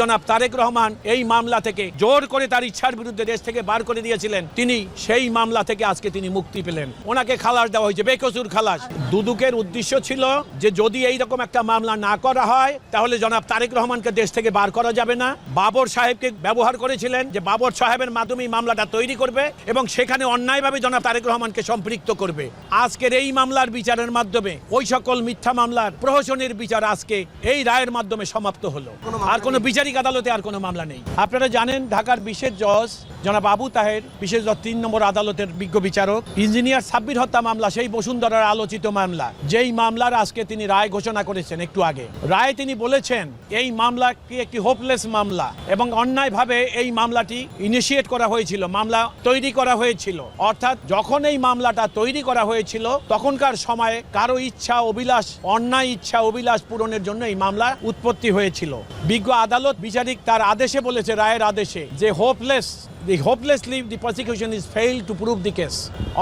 জনাব তারেক রহমান এই মামলা থেকে জোর করে তার ইচ্ছার বিরুদ্ধে দেশ থেকে বার করে দিয়েছিলেন। তিনি সেই মামলা থেকে আজকে তিনি মুক্তি পেলেন। ওনাকে খালাস দেওয়া হয়েছে, বেকসুর খালাস। দুদুকের উদ্দেশ্য ছিল যে যদি এই রকম একটা মামলা না করা হয়, তাহলে জনাব তারেক রহমানকে দেশ থেকে বার করা যাবে না। বাবর সাহেবকে ব্যবহার করেছিলেন যে বাবর সাহেবের মাধ্যমে মামলাটা তৈরি করবে এবং সেখানে অন্যায়ভাবে জনাব তারেক রহমানকে সম্পৃক্ত করবে। আজকের এই মামলার বিচারের মাধ্যমে, ওই সকল মিথ্যা মামলার প্রহসনের বিচার আজকে এই রায়ের মাধ্যমে সমাপ্ত হলো। আর কোনো বিচারিক আদালতে আর কোনো মামলা নেই। আপনারা জানেন, ঢাকার বিশেষ জজ জনাব আবু তাহের, বিশেষ জজ তিন নম্বর আদালতের বিজ্ঞ বিচারক, ইঞ্জিনিয়ার সাব্বির হত্যা মামলা, সেই বসুন্ধরার আলোচিত মামলা, যেই মামলার আজকে তিনি রায় ঘোষণা করেছেন একটু আগে। রায়ে তিনি বলেছেন, এই মামলা কি একটি হোপলেস মামলা এবং অন্যায়ভাবে এই মামলাটি ইনিশিয়েট করা হয়েছিল, মামলা তৈরি করা হয়েছিল। অর্থাৎ যখন এই মামলাটা তৈরি করা হয়েছিল, তখনকার সময়ে কারও ইচ্ছা, অভিলাষ, অন্যায় ইচ্ছা, অভিলাষ পূরণের জন্য এই মামলা উৎপত্তি হয়েছিল। বিজ্ঞ আদালত বিচারিক তার আদেশে বলেছে রায়ের আদেশে যে hopeless the hopelessly the prosecution is fail to prove the case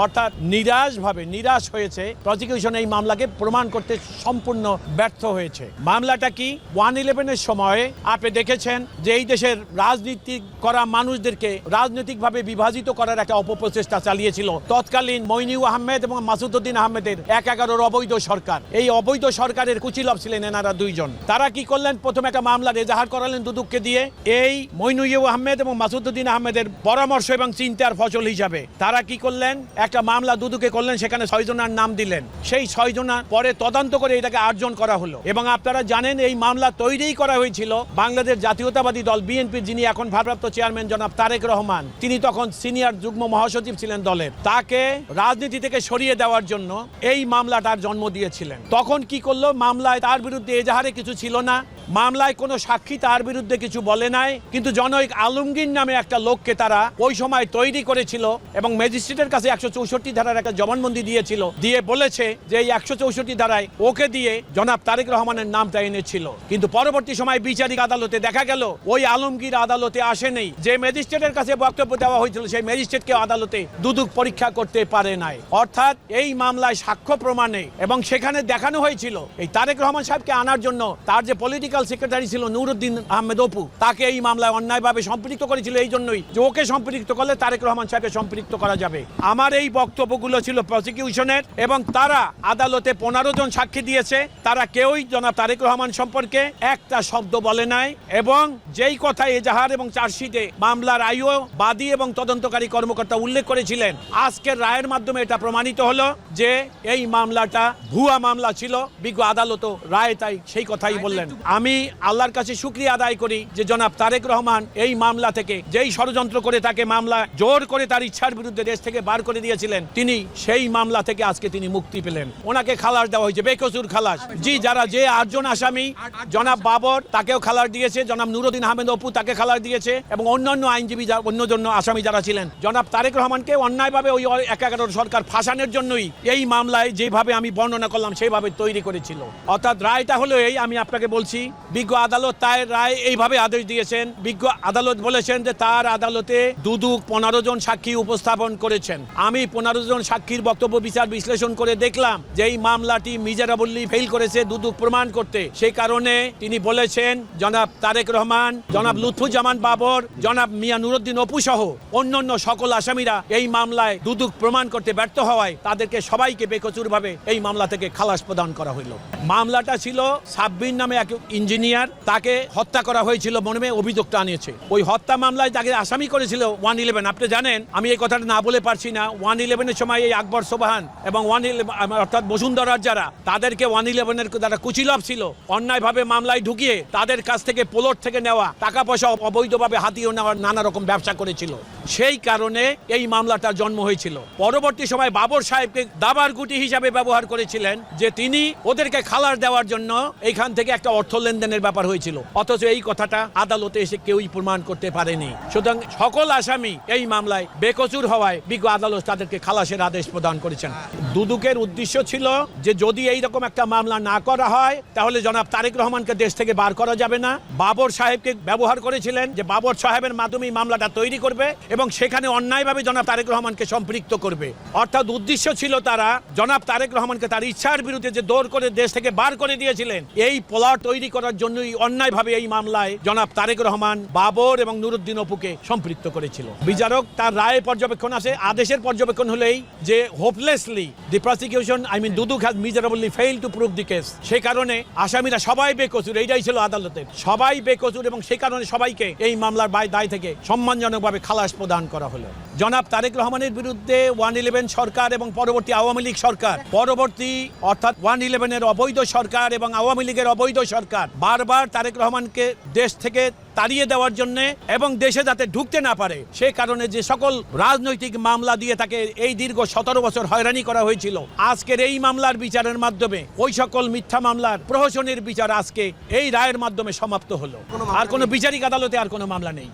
অর্থাৎ নিরাশভাবে, নিরাশ হয়েছে প্রসিকিউশন এই মামলাকে প্রমাণ করতে সম্পূর্ণ ব্যর্থ হয়েছে। মামলাটা কি ওয়ান ইলেভেনের সময়ে আপনি দেখেছেন যে এই দেশের রাজনীতি করা মানুষদেরকে রাজনৈতিকভাবে বিভাজিত করার একটা অপপ্রচেষ্টা চালিয়েছিল। তৎকালীন মইনিউ আহমেদ এবং মাসুদুদ্দিন আহমেদের এক এগারোর অবৈধ সরকার। এই অবৈধ সরকারের কুচিলভ ছিলেন এনারা দুইজন। তারা কি করলেন? প্রথমে একটা মামলা রেজাহার করালেন দুদুককে দিয়ে। এই মইনুইউ আহমেদ এবং মাসুদুদ্দিন আহমেদের পরামর্শ এবং চিন্তার ফসল হিসাবে। তারা কি করলেন? একটা মামলা দুদুকে করলেন, সেখানে ছয়জনের নাম দিলেন। সেই ছয়জনা পরে তদন্ত করে এটাকে আটজন করা হলো। এবং আপনারা জানেন, এই মামলা তৈরিই করা হয়েছিল। বাংলাদেশ জাতীয়তাবাদী দল বিএনপির যিনি এখন ভারপ্রাপ্ত চেয়ারম্যান জনাব তারেক রহমান, তিনি তখন সিনিয়র যুগ্ম মহাসচিব ছিলেন দলের। তাকে রাজনীতি থেকে সরিয়ে দেওয়ার জন্য এই মামলাটার জন্ম দিয়েছিলেন। তখন কি করল? মামলায় তার বিরুদ্ধে এজাহারে কিছু ছিল না। মামলায় কোনো সাক্ষী তার বিরুদ্ধে কিছু বলে নাই, কিন্তু জনৈক আলমগীর নামে একটা লোককে তারা ওই সময় তৈরি করেছিল এবং ম্যাজিস্ট্রেটের কাছে একশো চৌষট্টি ধারার একটা জবানবন্দি দিয়েছিল, দিয়ে বলেছে যে এই একশো চৌষট্টি ধারায় ওকে দিয়ে জনাব তারেক রহমানের নামটা এনেছিল। কিন্তু পরবর্তী সময় বিচারিক আদালতে দেখা গেল, ওই আলমগীর আদালতে আসেনি যে ম্যাজিস্ট্রেটের কাছে বক্তব্য দেওয়া হয়েছিল, সেই ম্যাজিস্ট্রেটকে আদালতে দুদুক পরীক্ষা করতে পারে নাই। অর্থাৎ এই মামলায় সাক্ষ্য প্রমাণে এবং সেখানে দেখানো হয়েছিল, এই তারেক রহমান সাহেবকে আনার জন্য তার যে পলিটিক্যাল সেক্রেটারি ছিল নুরুদ্দিন আহমেদ অপু। তাকে এই মামলায় অন্যায়ভাবে সম্পৃক্ত করেছিল এই জন্যই যে ওকে সম্পৃক্ত করলে তারেক রহমান সাহেবকে সম্পৃক্ত করা যাবে। আমার এই বক্তব্যগুলো ছিল প্রসিকিউশনের এবং তারা আদালতে পনেরো জন সাক্ষী দিয়েছে। তারা কেউই জনাব তারেক রহমান সম্পর্কে একটা শব্দ বলে নাই এবং যেই কথা এজাহার এবং চার্জশিটে মামলার আয়ু বাদী এবং তদন্তকারী কর্মকর্তা উল্লেখ করেছিলেন, আজকের রায়ের মাধ্যমে এটা প্রমাণিত হলো যে এই মামলাটা ভুয়া মামলা ছিল, বিজ্ঞ আদালত রায় তাই সেই কথাই বললেন। আমি আল্লাহর কাছে শুক্রিয়া আদায় করি যে জনাব তারেক রহমান এই মামলা থেকে যেই ষড়যন্ত্র করে তাকে মামলা জোর করে তার ইচ্ছার বিরুদ্ধে দেশ থেকে বার করে দিয়েছিলেন, তিনি সেই মামলা থেকে আজকে তিনি মুক্তি পেলেন। ওনাকে খালাস দেওয়া হয়েছে, বেকসুর খালাস। জি, যারা যে আটজন আসামি, জনাব বাবর তাকেও খালাস দিয়েছে, জনাব নুরুদ্দিন আহমেদ অপু তাকে খালাস দিয়েছে, এবং অন্যান্য আইনজীবী যা- অন্য জন্য আসামি যারা ছিলেন, জনাব তারেক রহমানকে অন্যায়ভাবে ওই এক এগারো সরকার ফাঁসানোর জন্যই এই মামলায় যেভাবে আমি বর্ণনা করলাম, সেইভাবে তৈরি করেছিল। অর্থাৎ রায়টা হলো এই, আমি আপনাকে বলছি বিজ্ঞ আদালত তার রায় এইভাবে আদেশ দিয়েছেন। বিজ্ঞ আদালত বলেছেন যে তার আদালতে দুদুক পনেরো জন সাক্ষী উপস্থাপন করেছেন। আমি পনেরো জন সাক্ষীর বক্তব্য বিচার বিশ্লেষণ করে দেখলাম যে এই মামলাটি মিজারাবল্লি ফেল করেছে দুদুক প্রমাণ করতে। সেই কারণে তিনি বলেছেন, জনাব তারেক রহমান, জনাব লুৎফুজ্জামান বাবর, জনাব মিয়া নুরুদ্দিন অপু সহ অন্যান্য সকল আসামিরা এই মামলায় দুদুক প্রমাণ করতে ব্যর্থ হওয়ায় তাদেরকে সবাইকে বেকচুরভাবে এই মামলা থেকে খালাস প্রদান করা হইল। মামলাটা ছিল সাব্বির নামে এক ইঞ্জিনিয়ার তাকে হত্যা করা হয়েছিল মনে অভিযোগটা আনিয়েছে। ওই হত্যা মামলায় তাকে আসামি করেছিল ওয়ান ইলেভেন। আপনি জানেন, আমি এই কথাটা না বলে পারছি না, ওয়ান ইলেভেনের সময় এই আকবর সোবাহান এবং ওয়ান ইলেভেন অর্থাৎ বসুন্ধরার যারা, তাদেরকে ওয়ান ইলেভেনের যারা কুচিলভ ছিল, অন্যায়ভাবে মামলায় ঢুকিয়ে তাদের কাছ থেকে পোলট থেকে নেওয়া টাকা পয়সা অবৈধভাবে হাতিয়ে নেওয়ার নানা রকম ব্যবসা করেছিল। সেই কারণে এই মামলাটা জন্ম হয়েছিল। পরবর্তী সময় বাবর সাহেবকে দাবার গুটি হিসাবে ব্যবহার করেছিলেন, যে তিনি ওদেরকে খালার দেওয়ার জন্য এইখান থেকে একটা অর্থ লেনদেনের ব্যাপার হয়েছিল। অথচ এই কথাটা আদালতে এসে কেউই প্রমাণ করতে পারেনি। সুতরাং সকল আসামি এই মামলায় বেকচুর হওয়ায় বিজ্ঞ আদালত তাদেরকে খালাসের আদেশ প্রদান করেছেন। দুদুকের উদ্দেশ্য ছিল যে যদি এই রকম একটা মামলা না করা হয়, তাহলে জনাব তারেক রহমানকে দেশ থেকে বার করা যাবে না। বাবর সাহেবকে ব্যবহার করেছিলেন যে বাবর সাহেবের মাধ্যমে মামলাটা তৈরি করবে এবং সেখানে অন্যায়ভাবে জনাব তারেক রহমানকে সম্পৃক্ত করবে। অর্থাৎ উদ্দেশ্য ছিল তারা, জনাব তারেক রহমানকে তার ইচ্ছার বিরুদ্ধে যে দৌড় করে দেশ থেকে বার করে দিয়েছিলেন, এই প্লট তৈরি করার জন্যই অন্যায়ভাবে এই মামলায় জনাব তারেক রহমান, বাবর এবং নুরুদ্দিন অপুকে সম্পৃক্ত করেছিল। বিচারক তার রায় পর্যবেক্ষণ আছে, আদেশের পর্যবেক্ষণ হলেই যে hopelessly the prosecution I mean Dudok has miserably fail to prove the case সেই কারণে আসামিরা সবাই বেকসুর, এইটাই ছিল আদালতের। সবাই বেকসুর এবং সেই কারণে সবাইকে এই মামলার বাই দায় থেকে সম্মানজনকভাবে খালাস প্রদান করা হলো। জনাব তারেক রহমানের বিরুদ্ধে ওয়ান ইলেভেন সরকার এবং পরবর্তী আওয়ামী লীগ সরকার, পরবর্তী অর্থাৎ ওয়ান ইলেভেনের অবৈধ সরকার এবং আওয়ামী লীগের অবৈধ সরকার, বারবার তারেক রহমানকে দেশ থেকে তাড়িয়ে দেওয়ার জন্য এবং দেশে যাতে ঢুকতে না পারে সে কারণে যে সকল রাজনৈতিক মামলা দিয়ে তাকে এই দীর্ঘ সতেরো বছর হয়রানি করা হয়েছিল আজকের এই মামলার বিচারের মাধ্যমে ওই সকল মিথ্যা মামলার প্রহসনের বিচার আজকে এই রায়ের মাধ্যমে সমাপ্ত হলো। আর কোনো বিচারিক আদালতে আর কোনো মামলা নেই।